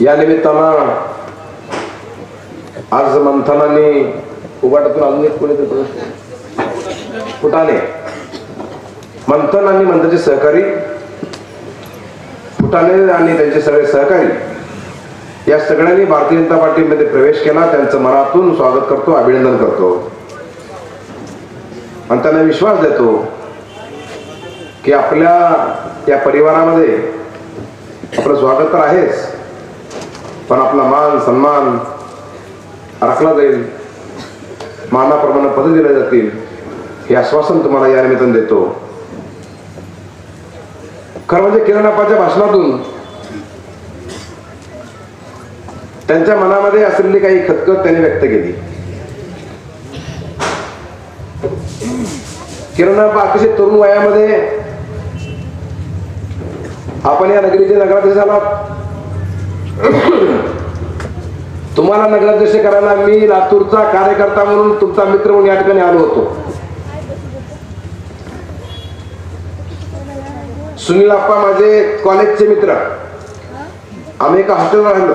या निमित्तानं आज मंथनाने उभाटातून अजून एक कोणी फुटाणे. मंथन आणि मंथनचे सहकारी फुटाणे आणि त्यांचे सगळे सहकारी या सगळ्यांनी भारतीय जनता पार्टीमध्ये प्रवेश केला. त्यांचं मनातून स्वागत करतो अभिनंदन करतो. आणि त्यांना विश्वास देतो की आपल्या या परिवारामध्ये आपलं स्वागत तर आहेच. पण आपला मान सन्मान राखला जाईल. मानाप्रमाणे पद दिले जातील. हे आश्वासन तुम्हाला या निमित्तानं देतो. खरं म्हणजे किरणापाच्या भाषणातून त्यांच्या मनामध्ये असलेली काही खतखत त्यांनी व्यक्त केली. किरणाप्पा अतिशय तरुण वयामध्ये आपण या नगरीचे नगराध्यक्ष झालात. तुम्हाला नगराध्यक्ष करायला मी लातूरचा कार्यकर्ता म्हणून तुमचा मित्र म्हणून या ठिकाणी आलो होतो. सुनील आप्पा माझे कॉलेजचे मित्र. आम्ही एका हॉस्टेलला राहिलो.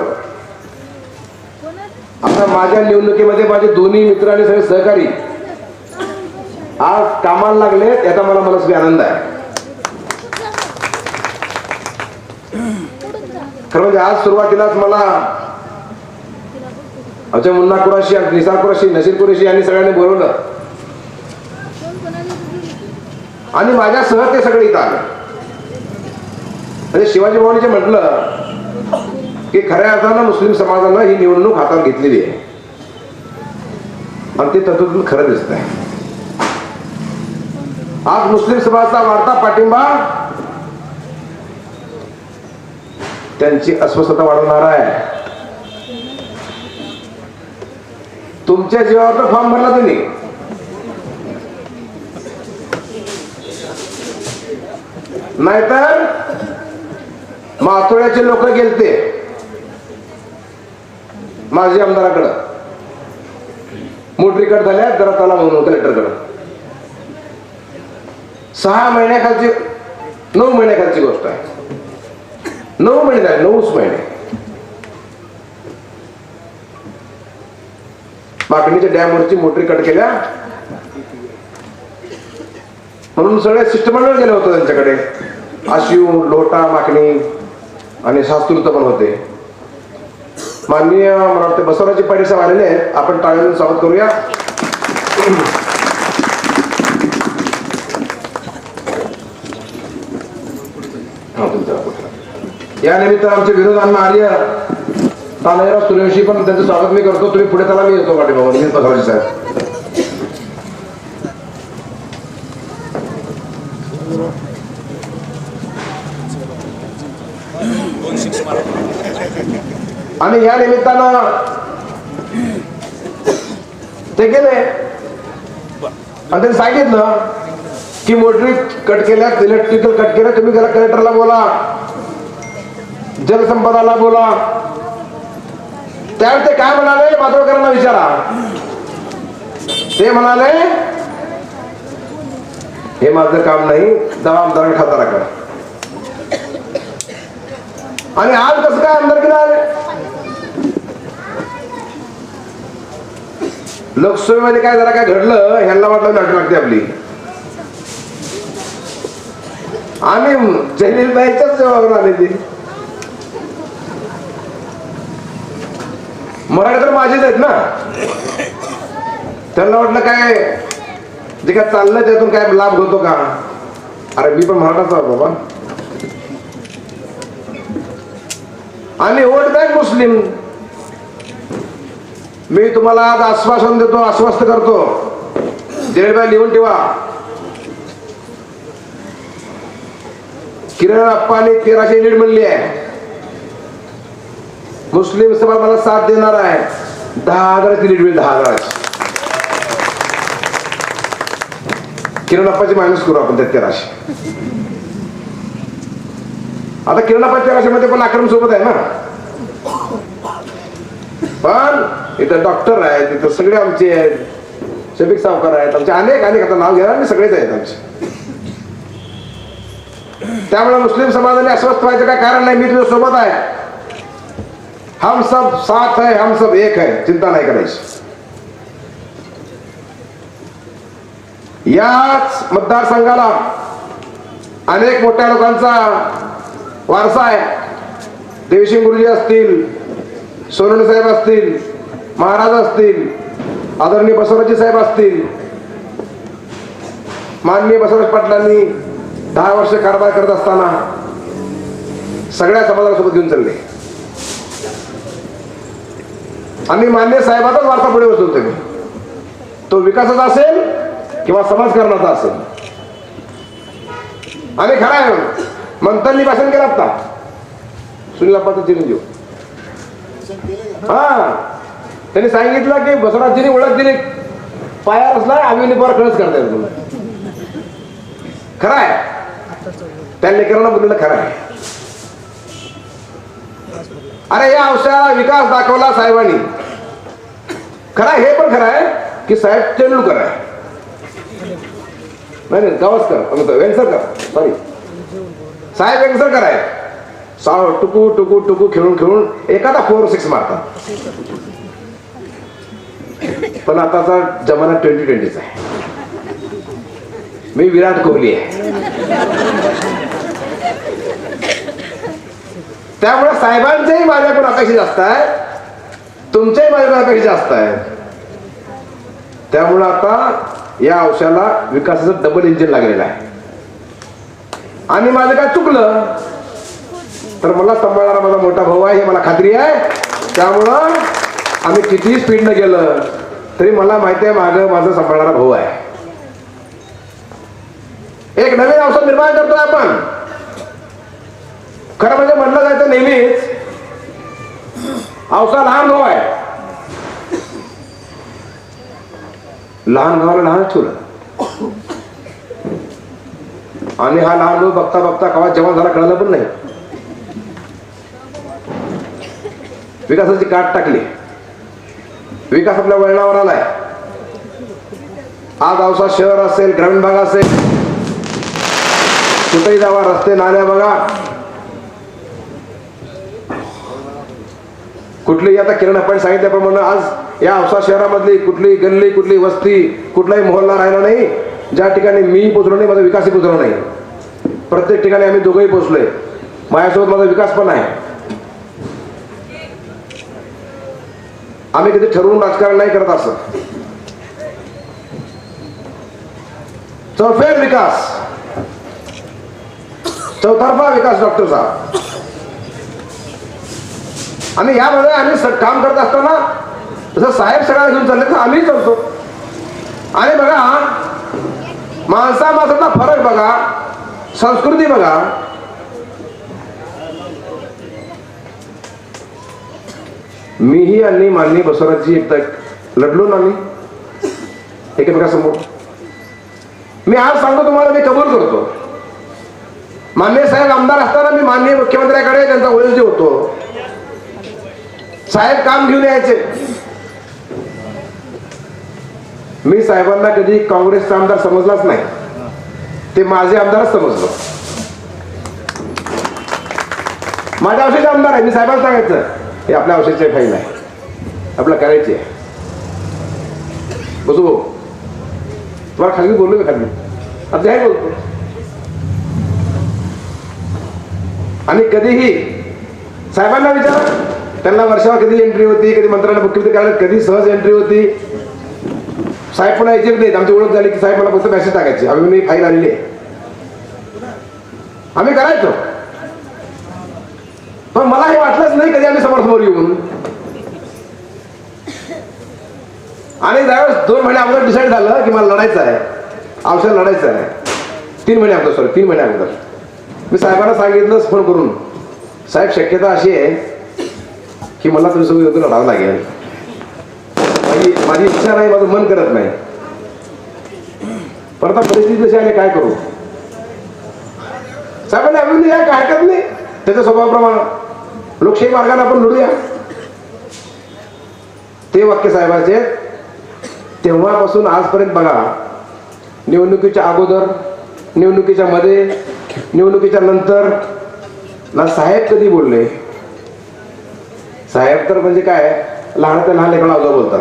आता माझ्या निवडणुकीमध्ये माझे दोन्ही मित्र आणि सगळे सहकारी. आज कामाला लागले याचा मला मनस्वी आनंद आहे. खरं म्हणजे आज सुरुवातीलाच मला आमच्या मुन्ना कुराशी निसार कुराशी नशीर कुरेशी यांनी सगळ्यांनी बोलवलं. आणि माझ्यासह ते सगळे इथं आले. म्हणजे शिवाजी भवानीचे म्हटलं की खऱ्या अर्थानं मुस्लिम समाजानं ही निवडणूक हातात घेतलेली आहे. आणि ते तत्वतून खरं दिसत आहे आज मुस्लिम समाजाचा वाढता पाठिंबा त्यांची अस्वस्थता वाढवणार आहे. तुमच्या जीवावर फॉर्म भरला तुम्ही. नाहीतर मातोळ्याचे लोक गेलते. माझी आमदाराकडं. मोटरीकड झाल्या जरा आला म्हणून कलेक्टरकडं सहा महिन्याखालची नऊ महिन्याखालची गोष्ट आहे. नऊ महिने झाले नऊच महिने. मागणीच्या डॅमवरची मोटरी कट केल्या. म्हणून सगळे शिष्टमंडळ गेलं होतं त्यांच्याकडे. आशिव लोटा माकणी आणि शास्त्रुत पण होते. माननीय मला वाटतं बसवराजी पाटील साहेब आलेले आहेत. आपण टाळ्यांना स्वागत करूया. हा, तुमचा या निमित्त आमचे विरोधांना आर्य तानाजीराव सूर्यवंशी पण त्यांचं स्वागत मी करतो. तुम्ही पुढे त्याला मी येतो पाठीमागून. मी साहेब. आणि या निमित्तानं ते गेले. आणि त्यांनी सांगितलं की मोटरी कट केल्या इलेक्ट्रिकल कट केल्या तुम्ही त्याला कलेक्टरला बोला. जलसंपदाला बोला. त्यावेळी ते काय म्हणाले माधवकरांना विचारा. ते म्हणाले हे माझं काम नाही दवा आमदार खासदाराकडे आणि आज कसं काय आमदार केलं लोकसभेमध्ये काय जरा काय घडलं ह्यांना वाटलं नाटक लागते आपली. आणि जलील बाईच्याच आले ते मराठी तर माझेच आहेत ना. त्यांना वाटलं काय जे काय चाललं त्यातून काय लाभ होतो का? अरे मी पण मराठाचा आहे बाबा. आणि वोट बँक मुस्लिम. मी तुम्हाला आज आश्वासन देतो आश्वस्त करतो. जयबाई लिहून ठेवा. किरण अप्पाने तेराशे लीड म्हणली आहे. मुस्लिम समाज मला साथ देणार आहे. दहा हजाराची लीड होईल दहा हजाराची किरण मायनस करू आपण त्या तेराशे आता किरण अप्पा पण अक्रम सोबत आहे ना. पण इथं डॉक्टर आहेत इथं सगळे आमचे आहेत. शफिक सावकार आहेत आमचे अनेक अनेक. आता नाव घेणार आणि सगळेच आहेत आमचे. त्यामुळे मुस्लिम समाजाने अस्वस्थ व्हायचं काय कारण नाही. मी तुझ्या सोबत आहे. हम सब साथ है हम सब एक है चिंता नाही करायची याच मतदारसंघाला अनेक मोठ्या लोकांचा वारसा आहे. देवसिंग गुरुजी असतील सोनवणे साहेब असतील महाराज असतील आदरणीय बसवराजी साहेब असतील माननीय बसवराज पाटलांनी दहा वर्ष कारभार करत असताना सगळ्या समाजासोबत घेऊन चालले. आणि मान्य साहेबाचाच वार्ता पुढे बसवतो मी तो विकासाचा असेल किंवा समाजकारणाचा असेल. आणि खरं आहे मंथननी भाषण केलं आता. सुनील अप्पाचा चिरंजीव. हा. त्यांनी सांगितलं की बसवराजीने ओळख दिली. पायावर असला आम्ही पर करता येईल म्हणून. खरं आहे. त्या लेकरांना बोललेलं खरं आहे. अरे या अंशाला विकास दाखवला साहेबांनी. खरं आहे, हे पण खरं आहे की साहेब तेंडुलकर आहे. नाही नाही गावस्कर वेंगसरकर सॉरी साहेब वेंगसरकर आहे. साव टुकू टुकू टुकू खेळून खेळून एखादा फोर सिक्स मारतात. पण आताचा जमाना ट्वेंटी ट्वेंटीचा आहे. मी विराट कोहली आहे. त्यामुळे साहेबांच्याही माझ्याकडून अपेक्षा जास्त आहे तुमच्याही माझ्याकडून अपेक्षा जास्त आहे त्यामुळं आता या अंशाला विकासाचं डबल इंजिन लागलेलं आहे. आणि माझं काय चुकलं? तर मला सांभाळणारा माझा मोठा भाऊ आहे हे मला खात्री आहे. त्यामुळं आम्ही कितीही स्पीडनं गेलं तरी मला माहिती आहे मागं माझा सांभाळणारा भाऊ आहे. एक नवीन अवसर निर्माण करतोय आपण. खरं म्हणजे म्हणलं जायचं नेहमीच. अवसा लहान भाऊ आहे. लहान भावाला लहान ठेवलं. आणि हा लहान भाऊ बघता बघता कवा जेवण झाला कळलं पण नाही. विकासाची काट टाकली. विकास आपल्या वळणावर आलाय. आज औसा शहर असेल ग्रामीण भाग असेल. कुठेही जावा रस्ते नाल्या बघा. कुठलीही आता किरण आपण सांगितल्याप्रमाणे आज या औसा शहरामधली कुठली गल्ली कुठली वस्ती कुठलाही मोहल्ला राहिला नाही ज्या ठिकाणी मी पोचलो नाही माझा विकासही पोचलो नाही. प्रत्येक ठिकाणी आम्ही दोघंही पोचलोय. माझ्यासोबत माझा विकास पण आहे. आम्ही कधी ठरवून राजकारण नाही करत असं. चौफेर विकास. चौतर्फा विकास डॉक्टर साहेब आणि यामध्ये आम्ही काम करत असताना जसं साहेब सगळ्या घेऊन चालले तर आम्ही चालतो. आणि बघा माणसा माणसाचा फरक बघा संस्कृती बघा. मीही आणि माननी बसवराजी एकदा लढलो ना मी एकमेकासमोर. मी आज सांगतो तुम्हाला मी कबूल करतो. मान्य साहेब आमदार असताना मी माननीय मुख्यमंत्र्याकडे त्यांचा ओळख होतो. साहेब काम घेऊन यायचे. मी साहेबांना कधी काँग्रेसचा आमदार समजलाच नाही. ते माझे आमदारच समजलो. माझ्या औषधाचे आमदार आहे मी साहेबांना सांगायचं. हे आपल्या औषधचे फाईल आहे. आपलं करायची आहे. बसू भाऊ. तुम्हाला खाली बोललो मी खाली आता हे बोलतो. आणि कधीही साहेबांना विचारा. त्यांना वर्षावर कधी एंट्री होती कधी मंत्रालय मुख्यमंत्री कार्यालयात कधी सहज एंट्री होती? साहेब पण यायचे नाहीत. आमची ओळख झाली की साहेब मला फक्त मेसेज टाकायचे. आम्ही मी फाईल आलेली आहे. आम्ही करायचो. पण मला हे वाटलंच नाही कधी आम्ही समोर समोर येऊन. आणि त्यावेळेस दोन महिने अगोदर डिसाईड झालं की मला लढायचं आहे. औषध लढायचं आहे. तीन महिने अगोदर सॉरी तीन महिने अगोदर. मी साहेबांना सांगितलंच फोन करून. साहेब शक्यता अशी आहे की मला तुमच्यासोबत योग्य लढावं लागेल. माझी माझी इच्छा नाही माझं मन करत नाही. परत परिस्थिती जशी आली काय करू? साहेबांनी अभिवृद्धी या काय हरकत नाही. त्याच्या स्वभावाप्रमाणे. लोकशाही मार्गाने आपण लढूया. ते वाक्य साहेबाचे तेव्हापासून आजपर्यंत बघा निवडणुकीच्या अगोदर निवडणुकीच्या मध्ये निवडणुकीच्या नंतर ना साहेब कधी बोलले? साहेब तर म्हणजे काय लहान ते लहान लेकराला अवजो बोलतात.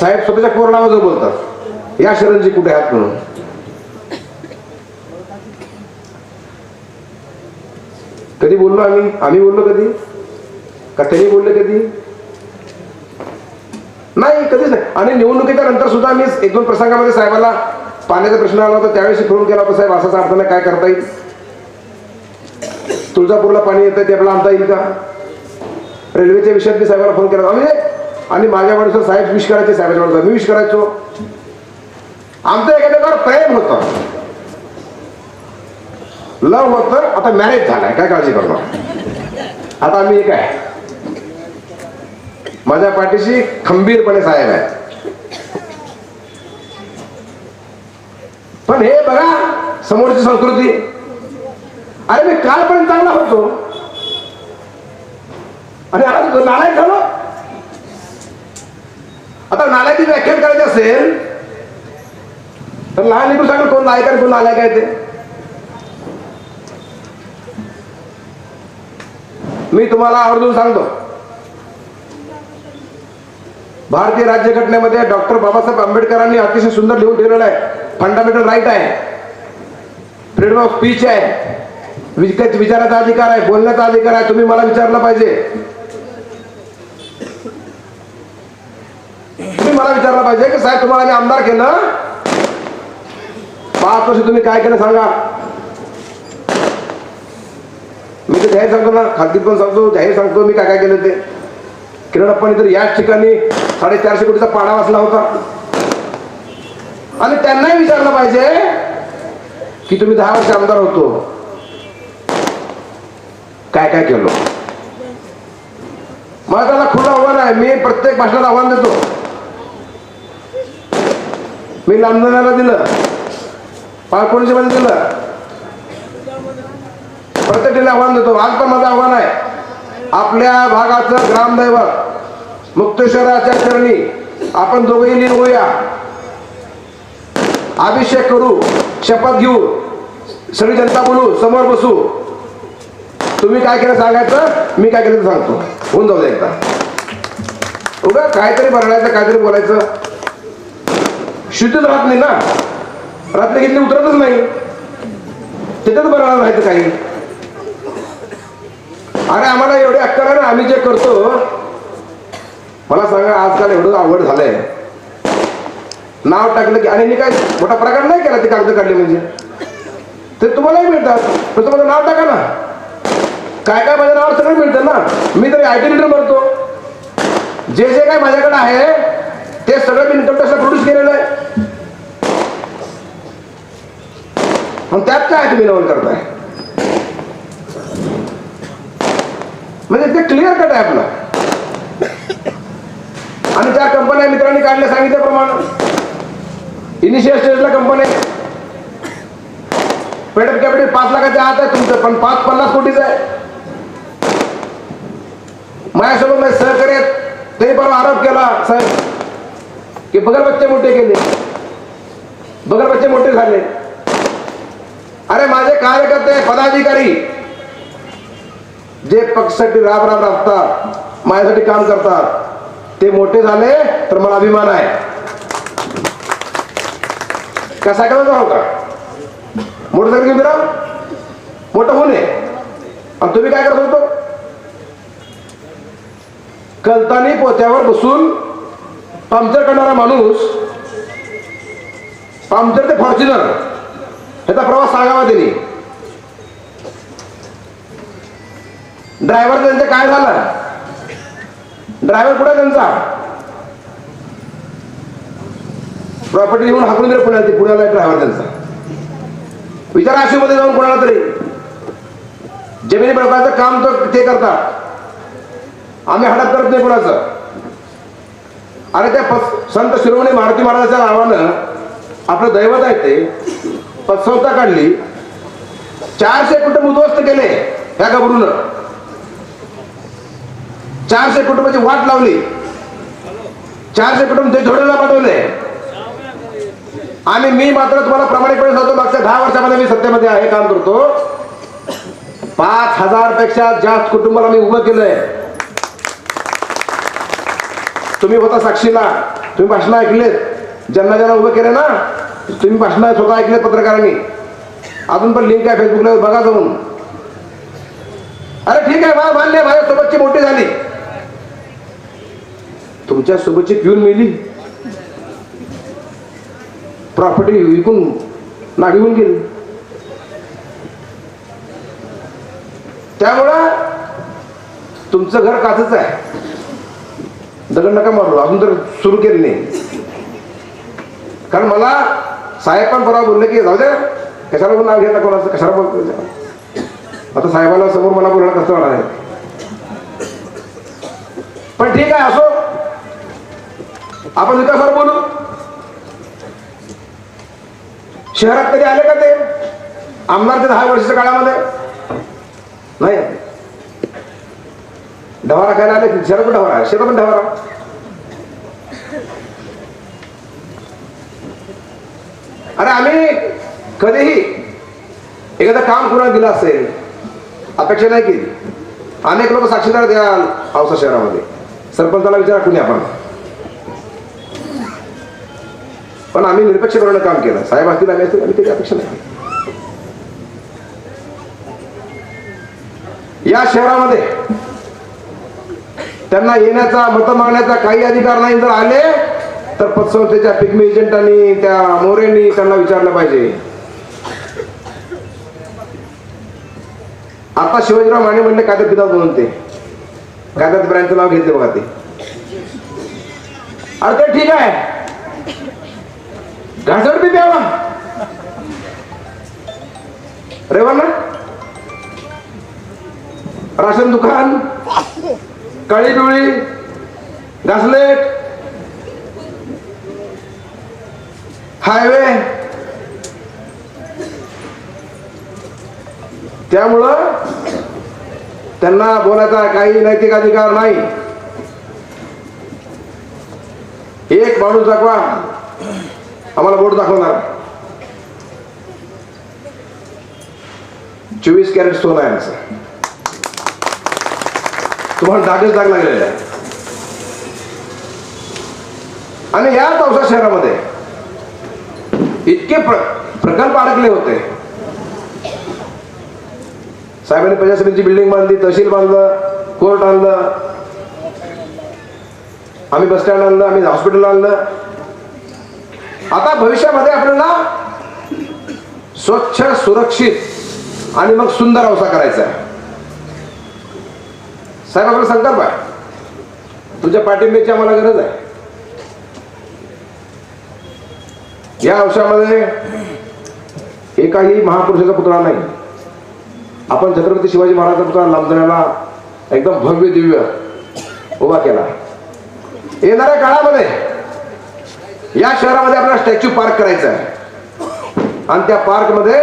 साहेब स्वतःच्या कोरोना अवजो बोलतात. या शरणजी कुठे आहात म्हणून? कधी बोललो आम्ही? आम्ही बोललो कधी? का त्यांनी बोलले कधी? नाही कधीच नाही. आणि निवडणुकीच्या नंतर सुद्धा मी एक दोन प्रसंगामध्ये साहेबांना पाण्याचा प्रश्न आला होता. त्यावेळेस फोन केला होता साहेब असाच अडथळा काय करता येईल? तुळजापूरला पाणी येतं ते आपल्याला आणता येईल का? रेल्वेच्या विषयात मी साहेबांना फोन केला. होता. म्हणजे आणि माझ्या वाढीवर साहेब विश करायचे साहेबांच्या वाढीवर मी विश करायचो. आमचं एखाद्यावर प्रेम होतं. लव होतं आता मॅरेज झालाय काय काळजी करणार आता आम्ही एक आहे. माझ्या पाठीशी खंबीरपणे साहेब आहे पण हे बघा समोरची संस्कृती. अरे मी कालपर्यंत चांगला होतो. आणि आता नालायक झालो. आता नालायकी व्याख्यान करायची असेल तर लहान लेकरू सांगेल कोण नायक आणि कोण नालायक आहे ते. मी तुम्हाला आवर्जून सांगतो. भारतीय राज्यघटनेमध्ये डॉक्टर बाबासाहेब आंबेडकरांनी अतिशय सुंदर लिहून ठेवलेलं आहे. फंडामेंटल राईट आहे. फ्रीडम ऑफ स्पीच आहे. विचाराचा अधिकार आहे बोलण्याचा अधिकार आहे. तुम्ही मला विचारलं पाहिजे तुम्ही मला विचारलं पाहिजे की साहेब तुम्हाला मी आमदार केलं? पाच वर्ष तुम्ही काय केलं सांगा. मी ते जाहीर सांगतो ना खाजगीत पण सांगतो जाहीर सांगतो मी काय काय केलं ते. किरण तर याच ठिकाणी साडेचारशे कोटीचा पाडा वाचला होता. आणि त्यांनाही विचारलं पाहिजे की तुम्ही दहा वर्ष आमदार होतो. काय काय केलं? मला त्याला खुलं आव्हान आहे. मी प्रत्येक भाषणात आव्हान देतो. मी लांबण्याला दिलं. पाळकोणीच्या मध्ये दिलं. प्रत्येकाला आव्हान देतो. आज पण माझं आव्हान आहे. आपल्या भागाचं ग्रामदैवत मुक्तेश्वराच्या चरणी आपण दोघेही लीन होऊया. अभिषेक करू शपथ घेऊ सगळी जनता बोलू समोर बसू. तुम्ही काय केलं सांगायचं? मी काय केलं सांगतो. होऊन जाऊ दे एकदा. उगा काहीतरी बरडायचं काहीतरी बोलायचं. शुद्धच राहत नाही ना? रात्र उतरतच नाही. तिथेच बरं राहायचं काही. अरे आम्हाला एवढे अक्कल आहे ना आम्ही जे करतो मला सांगा आजकाल एवढं आवड झालंय. नाव टाकलं की आणि मी काय मोठा प्रकार नाही केला ते कागद काढले म्हणजे? ते तुम्हालाही मिळतात. पण तुम्हाला नाव टाका ना. काय काय माझ्या नावावर सगळं मिळतं ना. मी तरी आय टी रिटर्न भरतो जे जे काय माझ्याकडे आहे ते सगळं मी इन्कम टॅक्सला प्रोड्यूस केलेलं आहे. मग त्यात काय तुम्ही नवल करताय? म्हणजे ते क्लिअर कट आहे आपलं. आणि त्या कंपन्या मित्रांनी काढल्या सांगितल्याप्रमाणे. इनिशियल स्टेजला कंपन्या पेडअप कॅपिटल पाच लाखाच्या आत आहे तुमचं पण पाच पन्नास कोटीच आहे. माझ्यासोबत माझे सहकार्य आहेत. पण परवा आरोप केला साहेब की बगल बच्चे मोठे केले. बगल बच्चे मोठे झाले. अरे माझे कार्यकर्ते पदाधिकारी. जे पक्षासाठी राब राब राबतात माझ्यासाठी काम करतात ते मोठे झाले तर मला अभिमान आहे. का सायकल जाऊ का? मोटरसायकल घेऊन फिरा मोठं होणे आणि तुम्ही काय करत होतो? कलतानी पोत्यावर बसून पंक्चर करणारा माणूस पंक्चर ते फॉर्च्युनर. ह्याचा प्रवास सांगावा त्यांनी ड्रायव्हर त्यांचं काय झालं? ड्रायव्हर कुठे त्यांचा? प्रॉपर्टी घेऊन हाकून दिलं पुण्याला ते पुण्याला ड्रायव्हर त्यांचा. विचारा मध्ये जाऊन कोणाला तरी. जमिनी बळकाचं काम तो ते करतात. आम्ही हडप करत नाही कोणाचं. अरे त्या संत शिरोमणी मारुती महाराजाच्या नावानं आपलं दैवत आहे ते. पतसंस्था काढली. चारशे कुटुंब उद्ध्वस्त केले ह्या गबरून. चारशे कुटुंबाची वाट लावली. चारशे कुटुंब ते झोडेला पाठवले. आणि मी मात्र तुम्हाला प्रामाणिकपणे सांगतो मागच्या दहा वर्षामध्ये मी सत्तेमध्ये आहे काम करतो. पाच हजारपेक्षा जास्त कुटुंबाला मी उभं केलंय. तुम्ही होता साक्षीला तुम्ही भाषण ऐकलेत. ज्यांना ज्यांना उभं केलं ना तुम्ही भाषण स्वतः ऐकले पत्रकारांनी. अजून पण लिंक आहे फेसबुकला बघा जाऊन. अरे ठीक आहे मला मान्य माझ्या सोबतची मोठी झाली. तुमच्या सोबतची पिऊन मिळली प्रॉपर्टी विकून नागी होऊन गेली. त्यामुळं तुमचं घर काचच आहे. दगड नका मारलो अजून तर सुरू केले नाही. कारण मला साहेब पण बरोबर बोलले की जाऊ दे. कशाला पण नाव घेता कोणाचं? कशाला बोलतो आता साहेबाला समोर मला बोलणं कसं वाटणार आहे? पण ठीक आहे असो. आपण विकासावर बोलू. शहरात कधी आले का ते? आमदार ते दहा वर्षाच्या काळामध्ये? नाही. ढवारा खायला आले शहरात पण ढवारा शेतात पण ढवारा. अरे आम्ही कधीही एखादं काम कुणाला दिलं असेल अपेक्षा नाही केली. अनेक लोक साक्षीदार द्याल औसा शहरामध्ये. सरपंचाला विचारा कुणी आपण. पण आम्ही निरपेक्ष धोरणानं काम केलं. साहेब असतील आम्ही असतील आम्ही त्याची अपेक्षा नाही या शहरामध्ये त्यांना येण्याचा मत मागण्याचा काही अधिकार नाही. जर आले तर पतसंस्थेच्या पिग्मी एजंटांनी त्या मोरेंनी त्यांना विचारलं पाहिजे. आता शिवाजीराव माने म्हणले कायद्यात पितात म्हणून ते. कायद्यात ब्रँडचं नाव घेतले बघा ते. अरे ठीक आहे. घासड बी द्यावा रेवाना राशन दुकान काळी पिवळी घासलेट हायवे. त्यामुळं त्यांना बोलायचा काही नैतिक अधिकार नाही. एक माणूस दाखवा. आम्हाला बोट दाखवणार. चोवीस कॅरेट सोनं आहे असं तुम्हाला डागच दाग लागलेला आहे आणि या पावसा शहरामध्ये इतके प्र प्रकल्प अडकले होते. साहेबांनी प्रजासमितीची बिल्डिंग बांधली तहसील बांधलं कोर्ट आणलं आम्ही बस स्टँड आणलं आम्ही हॉस्पिटल आणलं. आता भविष्यामध्ये आपल्याला स्वच्छ सुरक्षित आणि मग सुंदर अवसा करायचा आहे. साहेब आपला संकल्प आहे. तुझ्या पाठिंब्याची आम्हाला गरज आहे. या अंशामध्ये एकाही महापुरुषाचा पुतळा नाही. आपण छत्रपती शिवाजी महाराजांचा पुतळा लांबण्याला एकदम भव्य दिव्य उभा केला. येणाऱ्या काळामध्ये या शहरामध्ये आपल्याला स्टॅच्यू पार्क करायचा आहे. आणि त्या पार्कमध्ये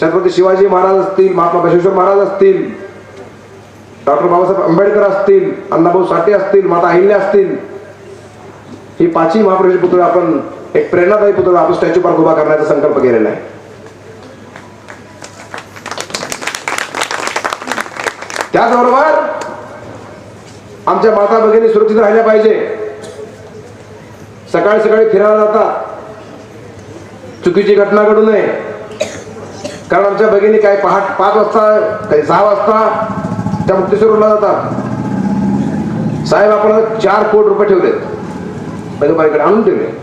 छत्रपती शिवाजी महाराज असतील महात्मा बसवेश्वर महाराज असतील डॉक्टर बाबासाहेब आंबेडकर असतील अण्णाभाऊ साठे असतील माता अहिल्या असतील ही पाचही महापुरुष पुतळे आपण एक प्रेरणादायी पुतळा आपण स्टॅच्यू पार्क उभा करण्याचा संकल्प केलेला आहे. त्याचबरोबर आमच्या माता भगिनी सुरक्षित राहिल्या पाहिजे. सकाळी सकाळी फिरायला जातात. चुकीची घटना घडू नये. कारण आमच्या भगिनी काही पहाट पाच वाजता काही सहा वाजता त्या मुक्तेश्वरला जातात. साहेब आपण चार कोटी रुपये ठेवलेत. नगरपालिकेकडे आणून ठेवले.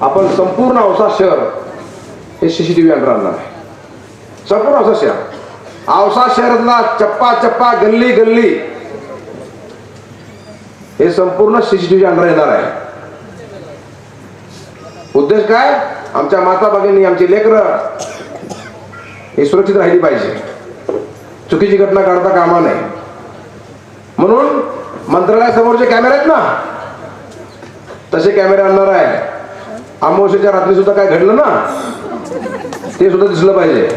आपण संपूर्ण औसा शहर हे सीसीटीव्ही अंडर आणणार आहे. संपूर्ण औसा शहर. औसा शहरातला चप्पा चप्पा गल्ली गल्ली. हे संपूर्ण सीसीटीव्ही अंडर येणार आहे. उद्देश काय? आमच्या माता भगिनी आमची लेकरं हे सुरक्षित राहिली पाहिजे. चुकीची घटना काढता कामा नये. म्हणून मंत्रालयासमोर जे कॅमेरे आहेत ना? तसे कॅमेरे आणणार आहे. अमावस्येच्या रात्री सुद्धा काय घडलं ना? ते सुद्धा दिसलं पाहिजे.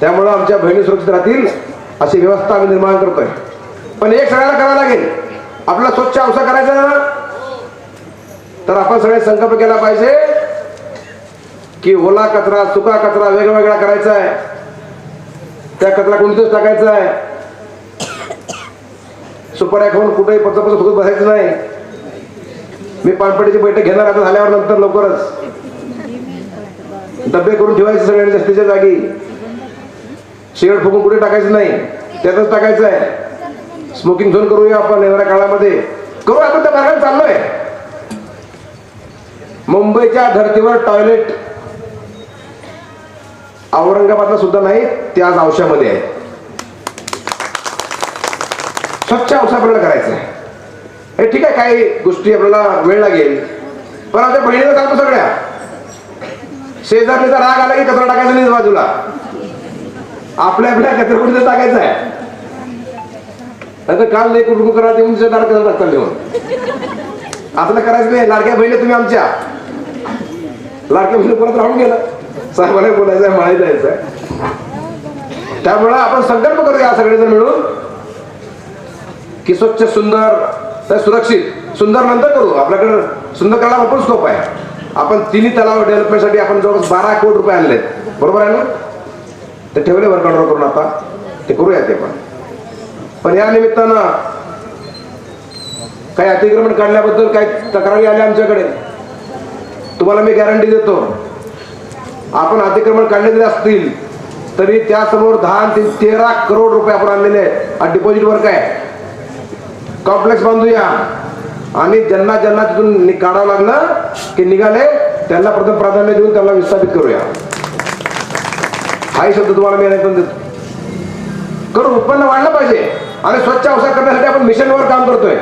त्यामुळं आमच्या बहिणी सुरक्षित राहतील अशी व्यवस्था आम्ही निर्माण करतोय. पण एक सगळ्याला करावं लागेल. आपला स्वच्छ अवसा करायचा ना? तर आपण सगळे संकल्प केला पाहिजे की ओला कचरा सुका कचरा वेगवेगळा करायचा आहे. त्या कचरा कोणतीच टाकायचा आहे. सुपाऱ्या खाऊन कुठेही पचपच फुकत बसायचं नाही. मी पानपट्टीची बैठक घेणार आता झाल्यावर नंतर लवकरच. डबे करून ठेवायचे सगळ्यांनी जास्तीच्या जागी. सिगरेट फुकून कुठे टाकायचं नाही त्यातच टाकायचं आहे स्मोकिंग झोन करूया आपण येणाऱ्या काळामध्ये. करू आपण त्या मार्गाने चाललोय. मुंबईच्या धर्तीवर टॉयलेट औरंगाबादला सुद्धा नाही ते आज औषधामध्ये आहे. स्वच्छ औषध आपल्याला करायचं आहे ठीक आहे काही गोष्टी आपल्याला वेळ लागेल. पण आमच्या बहिणीला सांगतो सगळ्या. शेजारणीचा राग आला की कचरा टाकायचा नाही बाजूला. आपल्या आपल्या कचरा कुठे टाकायचा आहे. नाही तर काल नाही कुटुंब करा देऊन दार कचरा टाकता देऊन असलं करायचं नाही लाडक्या बहिणी तुम्ही आमच्या. लाडक्या बहिणी परत राहून गेलं. साहेबाला बोलायचं आहे म्हणायचं यायचं त्यामुळं आपण संकल्प करूया सगळेजण मिळून की स्वच्छ सुंदर तर सुरक्षित. सुंदर नंतर करू. आपल्याकडे सुंदर करायला भरपूर स्कोप आहे. आपण तिन्ही तलाव डेव्हलपमेंटसाठी आपण जवळपास बारा कोटी रुपये आणलेत. बरोबर आहे ना? ते ठेवले वर कंट्रोल करून आता. ते करूया ते पण. पण या निमित्तानं काही अतिक्रमण काढल्याबद्दल काही तक्रारी आल्या आमच्याकडे. तुम्हाला मी गॅरंटी देतो. आपण अतिक्रमण काढले जरी असतील तरी त्यासमोर दहा ते तेरा करोड रुपये आपण आणलेले आहेत. डिपॉझिट वर काय कॉम्प्लेक्स बांधूया. आणि ज्यांना ज्यांना तिथून काढावं लागलं की निघाले त्यांना प्रथम प्राधान्य देऊन त्यांना विस्थापित करूया. हाही शब्द तुम्हाला मी पण देतो. करून उत्पन्न वाढलं पाहिजे. आणि स्वच्छ अवसाय करण्यासाठी आपण मिशनवर काम करतोय.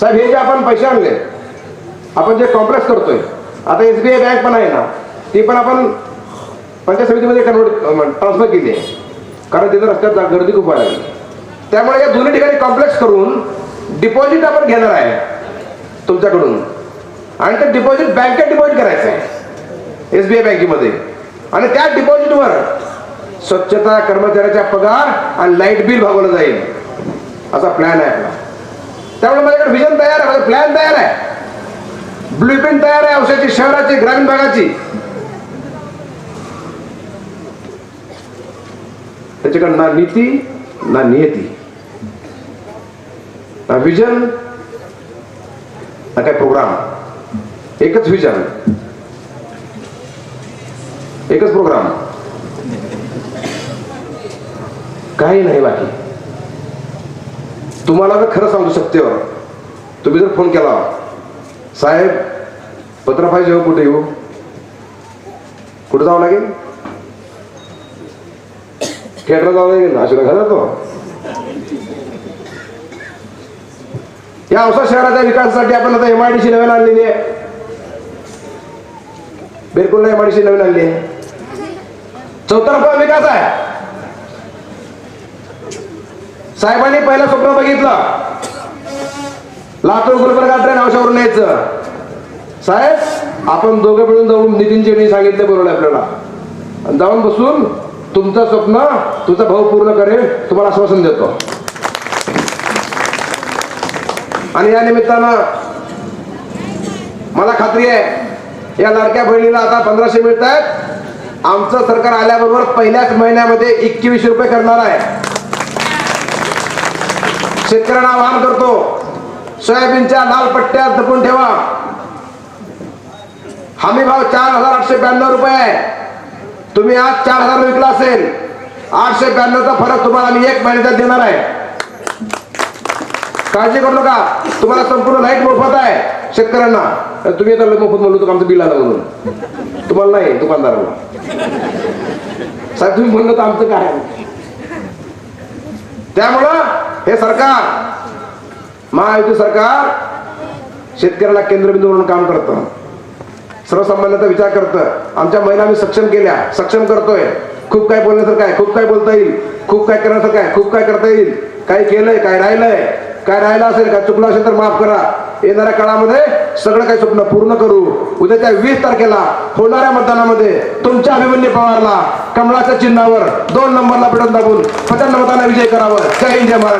साहेब हे जे आपण पैसे आणले आपण जे कॉम्प्लेक्स करतोय आता एस बी आय बँक पण आहे ना ती पण आपण पंचायत समितीमध्ये कन्वर्ट ट्रान्सफर केली आहे. कारण तिथं रस्त्यात जा- गर्दी खूप व्हायला लागली. त्यामुळे या दोन्ही ठिकाणी कॉम्प्लेक्स करून डिपॉझिट आपण घेणार आहे तुमच्याकडून. आणि ते डिपॉझिट बँकेत डिपॉझिट करायचं आहे एस बी आय बँकेमध्ये आणि त्या डिपॉझिटवर स्वच्छता कर्मचाऱ्याचा पगार आणि लाइट बिल भागवलं जाईल. असा प्लॅन आहे आपला. त्यामुळे माझ्याकडे विजन तयार आहे माझा प्लॅन तयार आहे. ब्ल्यूप्रिंट तयार आहे औषधाची शहराची ग्रामीण भागाची. त्याच्याकडे ना नीती ना नियती. विजन काय प्रोग्राम एकच विजन एकच प्रोग्राम काही नाही बाकी. तुम्हाला जर खरं सांगू सत्तेवर हो, तुम्ही जर फोन केला हो. साहेब पत्र पाहिजे हो कुठे येऊ? कुठं जावं लागेल? थिएटर जावं लागेल अशा घालतो या औसा शहराच्या विकासासाठी आपण आता एमआयडीसी नवीन आणलेली आहे. बिलकुल एमआयडीसी नवीन आणली आहे. चौतर्फा विकास आहे. साहेबांनी पहिलं स्वप्न बघितलं. लातूर गुलबर्गा ट्रेन औषधावरून न्यायचं. साहेब आपण दोघं मिळून जाऊन नितीनजींनी सांगितले बरोबर आपल्याला. जाऊन बसून तुमचं स्वप्न तुझा भाऊ पूर्ण करेल तुम्हाला आश्वासन देतो. आणि या निमित्तानं मला खात्री आहे या लाडक्या बहिणीला आता पंधराशे मिळत आहेत आमचं सरकार आल्याबरोबर पहिल्याच महिन्यामध्ये एकवीसशे रुपये करणार आहे. शेतकऱ्यांना आवाहन करतो सोयाबीनच्या लाल पट्ट्या जपून ठेवा. हमी भाव चार हजार आठशे ब्याण्णव रुपये आहे. तुम्ही आज चार हजार विकला असेल. आठशे ब्याण्णवचा फरक तुम्हाला मी एक महिन्याचा देणार आहे. काळजी करू नका. तुम्हाला संपूर्ण लाइट मोफत आहे. शेतकऱ्यांना. तुम्ही आता मोफत म्हणलो तर आमचं बिल आलं म्हणून. तुम्हाला नाही दुकानदाराला. साहेब तुम्ही म्हणलं तर आमचं काय? त्यामुळं हे सरकार महायुती सरकार शेतकऱ्याला केंद्रबिंदू म्हणून काम करतं. सर्वसामान्यांचा विचार करतं. आमच्या महिला मी सक्षम केल्या. सक्षम करतोय. खूप काय बोलण्यासारखं आहे. खूप काय बोलता येईल. खूप काय करण्यासारखं आहे. खूप काय करता येईल. काय केलंय काय राहिलंय? काय राहिलं असेल काय चुकलं असेल तर माफ करा. येणाऱ्या काळामध्ये सगळं काही स्वप्न पूर्ण करू. उद्याच्या वीस तारखेला होणाऱ्या मतदानामध्ये तुमच्या अभिमन्यू पवारला कमळाच्या चिन्हावर दोन नंबरला पेटून दाबून प्रचंड मताना विजय करावं. जय हिंद जय महाराज